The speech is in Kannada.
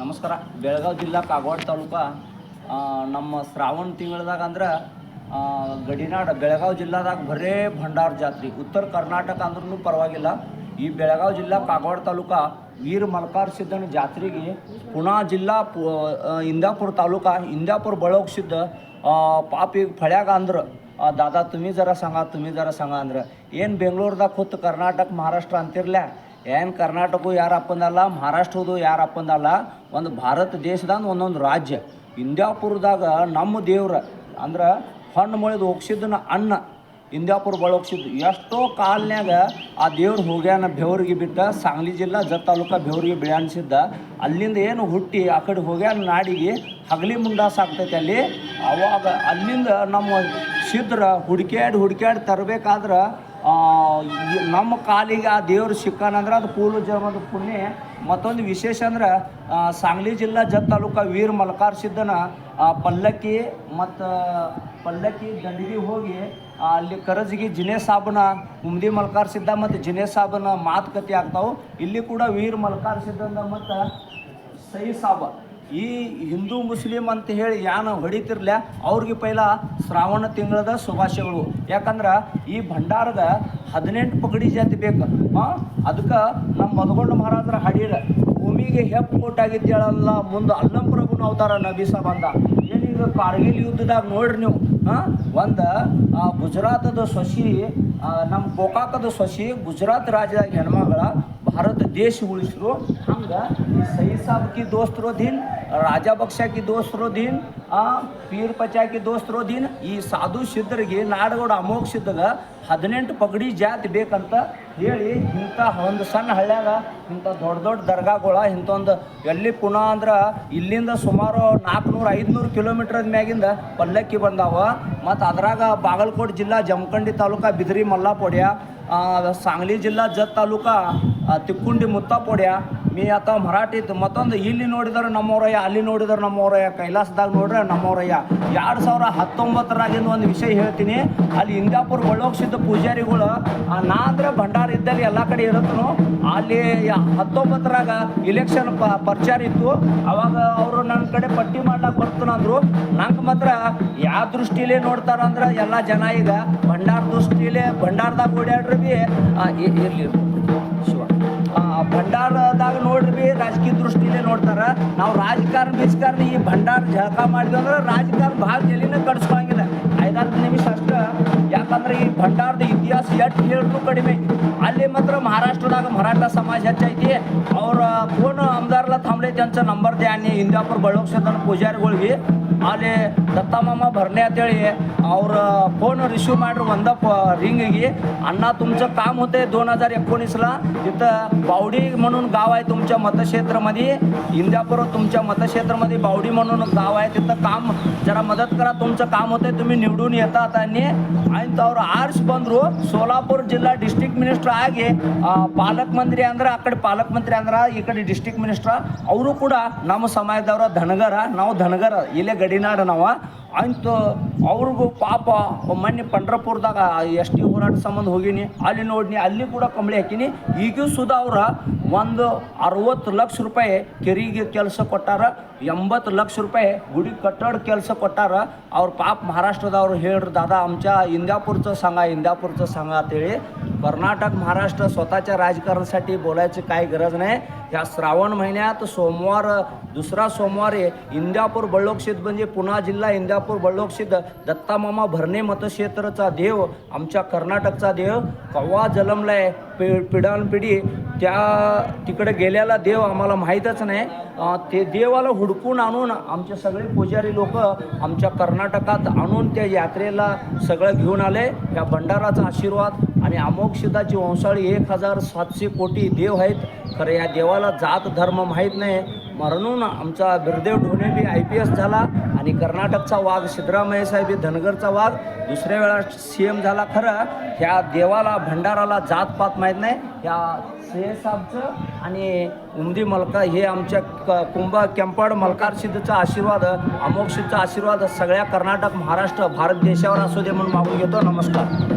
ನಮಸ್ಕಾರ ಬೆಳಗಾವಿ ಜಿಲ್ಲಾ ಕಾಗವಾಡ ತಾಲೂಕಾ ಆ, ನಮ್ಮ ಶ್ರಾವಣ ತಿಂಗಳದಾಗ ಅಂದ್ರೆ ಆ, ಗಡಿನಾಡ ಬೆಳಗಾವಿ ಜಿಲ್ಲಾದಾಗ ಬರೇ ಭಂಡಾರ ಜಾತ್ರೆ ಉತ್ತರ ಕರ್ನಾಟಕ ಅಂದ್ರೂ ಪರವಾಗಿಲ್ಲ ಈ ಬೆಳಗಾವಿ ಜಿಲ್ಲಾ ಕಾಗವಾಡ ತಾಲೂಕಾ ವೀರ ಮಲ್ಕಾರ್ ಸಿದ್ಧನ ಜಾತ್ರೆಗೆ ಪುಣಾ ಜಿಲ್ಲಾ ಪು ಇಂದಾಪುರ ತಾಲೂಕಾ, ಇಂದಾಪುರ ಬಳೋಗ ಸಿದ್ಧ ಪಾಪಿ ಫಳ್ಯಾಗ ಅಂದ್ರೆ ದಾದಾ ತುಮಿ ಜರ ಸಂಘ ತುಮಿ ಜರ ಸಂಘ ಅಂದ್ರೆ. ಏನು ಬೆಂಗಳೂರ್ದಾಗ ಕೂತು ಕರ್ನಾಟಕ, ಮಹಾರಾಷ್ಟ್ರ ಅಂತಿರ್ಲ? ಏನು ಕರ್ನಾಟಕವು ಯಾರಪ್ಪಂದಲ್ಲ ಮಹಾರಾಷ್ಟ್ರದು ಯಾರಪ್ಪಂದಲ್ಲ ಒಂದು ಭಾರತ ದೇಶದಾಗ ಒಂದೊಂದು ರಾಜ್ಯ. ಇಂದಾಪುರದಾಗ ನಮ್ಮ ದೇವ್ರ ಅಂದ್ರೆ ಹಣ್ಣು ಮುಳಿದು ಹೋಗ್ಸಿದ್ದನ್ನ ಅನ್ನ. ಇಂದ್ಯಾಪುರ ಬಳೋಗ್ಸಿದ್ದು ಎಷ್ಟೋ ಕಾಲ್ನ್ಯಾಗ ಆ ದೇವ್ರು ಹೋಗ್ಯಾನ ಬೆವರಿಗೆ ಬಿಟ್ಟ ಸಾಂಗ್ಲಿ ಜಿಲ್ಲಾ, ಜತ್ ತಾಲೂಕ ಬೆವರಿಗೆ ಬಿಳಾಣಿಸಿದ್ದ ಅಲ್ಲಿಂದ ಏನು ಹುಟ್ಟಿ ಆ ಕಡೆ ಹೋಗ್ಯಾನ ನಾಡಿಗೆ ಹಗಲಿ ಮುಂಡಾಸ ಆಗ್ತೈತೆ ಅಲ್ಲಿ. ಅವಾಗ ಅಲ್ಲಿಂದ ನಮ್ಮ ಸಿದ್ರ ಹುಡುಕ್ಯಾಡಿ ಹುಡ್ಕ್ಯಾಡಿ ತರಬೇಕಾದ್ರೆ ನಮ್ಮ ಕಾಲಿಗೆ ಆ ದೇವ್ರು ಸಿಕ್ಕಾನಂದ್ರೆ ಅದು ಪೂರ್ವ ಜನ್ಮದ ಪುಣ್ಯ. ಮತ್ತೊಂದು ವಿಶೇಷ ಅಂದ್ರೆ ಸಾಂಗ್ಲಿ ಜಿಲ್ಲಾ ಜತ್ ತಾಲೂಕಾ ವೀರ್ ಮಲ್ಕಾರ್ ಸಿದ್ದನ ಪಲ್ಲಕ್ಕಿ ಮತ್ತು ಪಲ್ಲಕ್ಕಿ ದಂಡಿಗೆ ಹೋಗಿ ಅಲ್ಲಿ ಕರಜಿಗೆ ಜಿನೇ ಸಾಬನ, ಉಮ್ದಿ ಮಲ್ಕಾರ್ ಸಿದ್ದ ಮತ್ತು ಜಿನೇ ಸಾಬನ ಮಾತುಕತೆ ಆಗ್ತಾವೆ. ಇಲ್ಲಿ ಕೂಡ ವೀರ್ ಮಲ್ಕಾರ್ ಸಿದ್ದಂದ ಮತ್ತು ಸಹಿ ಸಾಬ. ಈ ಹಿಂದೂ ಮುಸ್ಲಿಂ ಅಂತ ಹೇಳಿ ಯಾನ ಹೊಡಿತಿರ್ಲ ಅವ್ರಿಗೆ ಪೈಲ ಶ್ರಾವಣ ತಿಂಗಳದ ಶುಭಾಶಯಗಳು. ಯಾಕಂದ್ರೆ ಈ ಭಂಡಾರದ ಹದಿನೆಂಟು ಪಗಡಿ ಜಾತಿ ಬೇಕು. ಅದಕ್ಕೆ ನಮ್ಮ ಮದಗೊಂಡ ಮಹಾರಾಜರ ಹಡೀರ, ಭೂಮಿಗೆ ಹೆಪ್ಪು ಕೊಟ್ಟಾಗಿದ್ದೇಳಲ್ಲ ಮುಂದೆ ಅಲ್ಲಂ ಪ್ರಭುನ ಅವತಾರ ನಬಿ ಸಾಬ್ ಅಂದ. ಏನೀಗ ಕಾರ್ಗಿಲ್ ಯುದ್ಧದಾಗ ನೋಡ್ರಿ ನೀವು. ಹಾಂ ಒಂದು ಗುಜರಾತದ ಸೊಸಿ ನಮ್ಮ ಗೋಕಾಕದ ಸೊಸಿ ಗುಜರಾತ್ ರಾಜ್ಯದಾಗ ಹೆಣ್ಮಗಳ ಭಾರತ ದೇಶ ಉಳಿಸಿರು. ಹಂಗೆ ಈ ಸಹಿ ಸಾಬಕಿ ದೋಸ್ತರೋ ದಿನ್ ರಾಜಾ ಬಕ್ಷಾ ಕಿ ದೋಸ್ತರೋ ದಿನ್ ಆ, ಪೀರ್ ಪಚಾಕಿ ದೋಸ್ತರೋ ದಿನ್ ಈ ಸಾಧು ಸಿದ್ಧರಿಗೆ ನಾಡಗೌಡ ಅಮೋಘ ಸಿದ್ಧಗ ಹದಿನೆಂಟು ಪಗಡಿ ಜಾತಿ ಬೇಕಂತ ಹೇಳಿ ಇಂಥ ಒಂದು ಸಣ್ಣ ಹಳ್ಳ್ಯಾಗ ಇಂಥ ದೊಡ್ಡ ದೊಡ್ಡ ದರ್ಗಾಗಳ ಇಂಥೊಂದು ಎಲ್ಲಿ ಪುನಃ ಅಂದ್ರೆ ಇಲ್ಲಿಂದ ಸುಮಾರು ನಾಲ್ಕುನೂರು ಐದುನೂರು ಕಿಲೋಮೀಟರ್ ಮ್ಯಾಗಿಂದ ಪಲ್ಲಕ್ಕಿ ಬಂದಾವ. ಮತ್ತು ಅದ್ರಾಗ ಬಾಗಲಕೋಟೆ ಜಿಲ್ಲಾ ಜಮಖಂಡಿ ತಾಲೂಕಾ ಬಿದ್ರಿ ಮಲ್ಲಾಪೋಡ್ಯ सांगली जिल्हा जत तालुका ಆ, ತಿಕ್ಕುಂಡಿ ಮುತ್ತಾಪೋಡ್ಯ ಮೀ ಆತ ಮರಾಠಿತ್ ಮತ್ತೊಂದು ಇಲ್ಲಿ ನೋಡಿದ್ರೆ ನಮ್ಮವ್ರಯ್ಯ ಅಲ್ಲಿ ನೋಡಿದ್ರೆ ನಮ್ಮವ್ರಯ್ಯ ಕೈಲಾಸದಾಗ ನೋಡ್ರೆ ನಮ್ಮವ್ರಯ್ಯ ಎರಡು ಸಾವಿರ ಹತ್ತೊಂಬತ್ತರಾಗಿಂದ ಒಂದು ವಿಷಯ ಹೇಳ್ತೀನಿ ಅಲ್ಲಿ ಇಂದಾಪುರ ಒಳ್ಳೋಗ್ಸಿದ್ದ ಪೂಜಾರಿಗಳು ಆ, ನಾ ಅಂದ್ರೆ ಭಂಡಾರ ಇದ್ದಲ್ಲಿ ಎಲ್ಲ ಕಡೆ ಇರುತ್ತನು ಅಲ್ಲಿ ಯ- ಹತ್ತೊಂಬತ್ತರಾಗ ಇಲೆಕ್ಷನ್ ಪ ಪ್ರಚಾರ ಇತ್ತು ಅವಾಗ ಅವರು ನನ್ನ ಕಡೆ ಪಟ್ಟಿ ಮಾಡ್ಲಾಕ ಬರ್ತಾನಂದ್ರು ನಂಗೆ ಮಾತ್ರ ಯಾವ ದೃಷ್ಟಿಲೇ ನೋಡ್ತಾರ ಅಂದ್ರೆ ಎಲ್ಲ ಜನ ಈಗ ಭಂಡಾರ ದೃಷ್ಟಿಲೇ ಭಂಡಾರದಾಗ ಓಡಾಡ್ರಿ ಭಿ ಇರಲಿ ಶಿವ. ಭಂಡಾರದಾಗ ನೋಡ್ರಿ ಭೀ ರಾಜಕೀಯ ದೃಷ್ಟಿಯಲ್ಲೇ ನೋಡ್ತಾರೆ. ನಾವು ರಾಜಕಾರಣ, ಬಿಜಕಾರಣ ಈ ಭಂಡಾರ ಜಳಕ ಮಾಡಿದ್ವಿ ಅಂದ್ರೆ ರಾಜಕಾರಣ ಭಾಳ ಜಲಿನ ಕಡಿಸ್ಕೊಂಗಿಲ್ಲ ಐದಾರು ನಿಮಿಷ ಅಷ್ಟ. ಯಾಕಂದ್ರೆ ಈ ಭಂಡಾರದ ಇತಿಹಾಸ ಎಷ್ಟು ಹೇಳಿದ್ರು ಕಡಿಮೆ. ಅಲ್ಲಿ ಮಾತ್ರ ಮಹಾರಾಷ್ಟ್ರದಾಗ ಮರಾಠ ಸಮಾಜ ಹೆಚ್ಚೈತಿ. थांबले त्यांचा नंबर द्या आणि इंदापूर बळोक्षतन ಪೂಜಾರಿಗಳಿಗೆ ಅಲ್ಲಿ दत्तामामा भरणे ಅಂತೇಳಿ ಅವ್ರ फोन रिसिव्ह ಮಾಡ್ರಿ ಒಂದ प रिंगगी अण्णा तुमचं काम होते दोन हजार एकोणीसला तिथं बावडी म्हणून गाव आहे तुमच्या मतक्षेत्रामध्ये इंदापूर तुमच्या मतक्षेत्रामध्ये बावडी म्हणून गाव आहे तिथं काम जरा मदत करा तुमचं काम होते तुम्ही निवडून येतात आणि आणि ಅವ್ರು ಆರ್ಸ್ ಬಂದರು ಸೋಲಾಪುರ ಜಿಲ್ಲಾ ಡಿಸ್ಟ್ರಿಕ್ಟ್ ಮಿನಿಸ್ಟರ್ ಆಗಿ ಆ, ಪಾಲಕ್ ಮಂತ್ರಿ ಅಂದ್ರೆ ಆ ಕಡೆ ಪಾಲಕ್ ಮಂತ್ರಿ ಅಂದ್ರೆ ಈ ಕಡೆ ಡಿಸ್ಟ್ರಿಕ್ಟ್ ಮಿನಿಸ್ಟರ್ ಅವರು ಕೂಡ ನಮ್ಮ ಸಮಾಜದವ್ರ ಧನಗರ ನಾವು ಧನಗರ ಇಲ್ಲೇ ಗಡಿನಾಡ ನಾವು ಅಂತೂ ಅವ್ರಿಗೂ ಪಾಪ ಮೊನ್ನೆ ಪಂಡ್ರಪುರದಾಗ ಎಸ್ ಟಿ ಹೋರಾಟ ಸಂಬಂಧ ಹೋಗಿನಿ ಅಲ್ಲಿ ನೋಡಿನಿ ಅಲ್ಲಿ ಕೂಡ ಕಂಬಳಿ ಹಾಕಿನಿ ಈಗೂ ಸುಧಾ ಅವ್ರ ಒಂದು ಅರವತ್ತು ಲಕ್ಷ ರೂಪಾಯಿ ಕೆರಿಗೆ ಕೆಲಸ ಕೊಟ್ಟಾರ ಎಂಬತ್ತು ಲಕ್ಷ ರೂಪಾಯಿ ಗುಡಿ ಕಟ್ಟಡ ಕೆಲಸ ಕೊಟ್ಟಾರ ಅವ್ರ ಪಾಪ महाराष्ट्रादवर ಹೇಳ್ರಿ दादा आमच्या इंदापूरचं सांगा इंदापूरचं सांगा ಅಂತೇಳಿ कर्नाटक महाराष्ट्र स्वतःच्या राजकारणासाठी बोलायची काही गरज नाही ह्या श्रावण महिन्यात सोमवार दुसरा सोमवारी इंदापूर बळलोकशित म्हणजे पुणा जिल्हा इंदापूर बळलोकशित दत्तामामा भरणे मतक्षेत्रचा देव आमच्या कर्नाटकचा देव कव्वा जलमलाय पि पिढानपिढी त्या तिकडे गेलेला देव आम्हाला माहीतच नाही. ते देवाला हुडकून आणून आमचे सगळे पुजारी लोक आमच्या कर्नाटकात आणून त्या यात्रेला सगळं घेऊन आले. या भंडाराचा आशीर्वाद आणि अमोघ वंशाळी एक हजार सातशे कोटी देव आहेत. खरं या देवाला जात धर्म माहीत नाही. म्हणून आमचा Birdev Dhone B I P S झाला. आणि कर्नाटकचा वाघ सिद्धरामय्या साहेब बी धनगरचा वाघ. दुसऱ्या वेळा सी एम झाला खरं. ह्या देवाला भंडाराला जातपात माहीत नाही. ह्या साहेबचं आणि उमदी मलका हे आमच्या क कुंभ केंपाड मलकार सिद्धचा आशीर्वाद अमोक सिद्धचा आशीर्वाद सगळ्या कर्नाटक महाराष्ट्र भारत देशावर असू दे म्हणून मागून घेतो. नमस्कार.